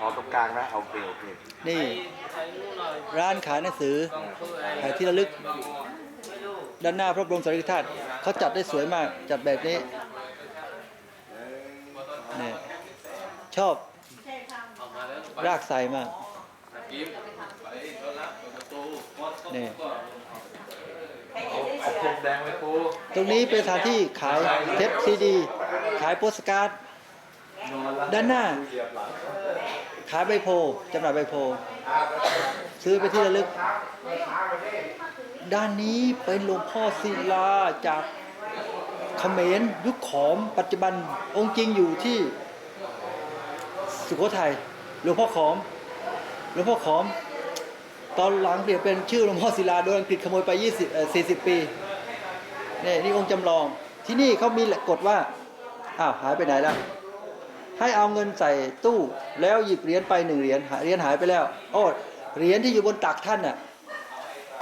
อ๋อตรงกลางนะโอเคโอเคนี่ใช้นู่นหน่อยร้านขายหนังสือกองเพื่ออะไรขายที่ระลึกไม่รู้ด้านหน้าพระบรมสารีริกธาตุเขาจัดได้สวยมาก จัดแบบนี้นี่ชอบออกมาแล้วรากใสมากกิมไปก็รับเปิดประตูนี่เอาพรมแดงไว้ปูตรงนี้เป็นสถานที่ขายเทปซีดี ขายโปสการ์ดนอนแล้วด้านหน้าเหยียบหลัง ขายใบโพจำหน่ายใบโพ ซื้อไปที่ระลึก ด้านนี้เป็นหลวงพ่อศิลาจากเขมรยุคขอมปัจจุบันองค์จริงอยู่ที่สุโขทัยหลวงพ่อขอมหลวงพ่อขอม ตอนหลังเปลี่ยนเป็นชื่อหลวงพ่อศิลาโดยอังกฤษขโมยไป20เอ่อ40 ปีนี่นี่องค์จำลองที่นี่เขามีกฎว่าอ้าวหายไปไหนแล้ว ให้เอาเงินใส่ตู้แล้วหยิบเหรียญไปหนึ่งเหรียญเหรียญหายไปแล้วโอ้เหรียญที่อยู่บนตักท่านน่ะ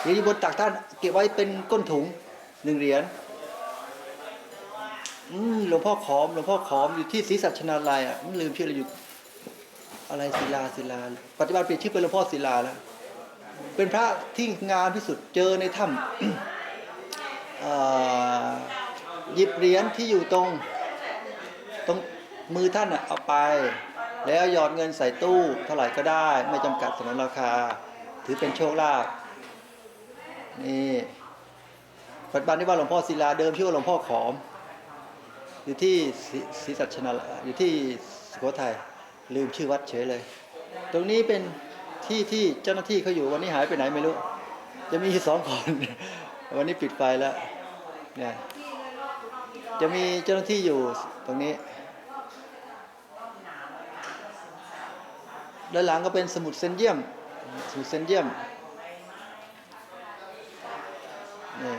เหรียญอยู่บนตักท่าน เก็บไว้เป็นก้นถุงหนึ่งเหรียญอืมหลวงพ่อขอมหลวงพ่อขอมอยู่ที่ศรีสัชนาลัยอะอืมลืมชื่ออะไรอยู่ อะไรศิลาศิลา ปัจจุบันเปลี่ยนชื่อเป็นหลวงพ่อศิลาแล้วเป็นพระที่งามที่สุดเจอในถ้ำหยิบเหรียญที่อยู่ตรงตรง มือท่านเอาไป แล้วหยอดเงินใส่ตู้เท่าไหร่ก็ได้ ไม่จำกัดสนนราคา ถือเป็นโชคลาภนี่ปัจจุบันนี้ว่าหลวงพ่อศิลาเดิมชื่อว่าหลวงพ่อขอม อยู่ที่ศรีสัชนาอยู่ที่สุโขทัยลืมชื่อวัดเฉยเลย ตรงนี้เป็นที่ที่เจ้าหน้าที่เขาอยู่วันนี้หายไปไหนไม่รู้ จะมีสองคน วันนี้ปิดไฟแล้วเนี่ยจะมีเจ้าหน้าที่อยู่ตรงนี้ ด้านหลังก็เป็นสมุดเซนเยียม สมุดเซนเยียมนี่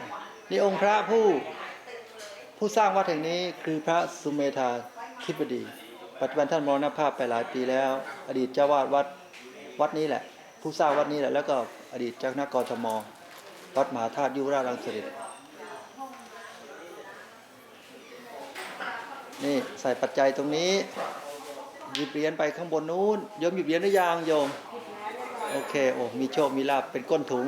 นี่องค์พระผู้ผู้สร้างวัดแห่งนี้คือพระสุเมธาธิบดี ปัจจุบันท่านมรณภาพไปหลายปีแล้ว อดีตเจ้าวาดวัดวัดนี้แหละ ผู้สร้างวัดนี้แหละ แล้วก็อดีตเจ้าคณะกรทมวัดมหาธาตุยุราชรังสิตนี่ใส่ปัจจัยตรงนี้ หยิบเหรียญไปข้างบนนู้นโยมหยิบเหรียญหรือยังโยม โอเค โอ้ มีโชค มีลาบเป็นก้นถุง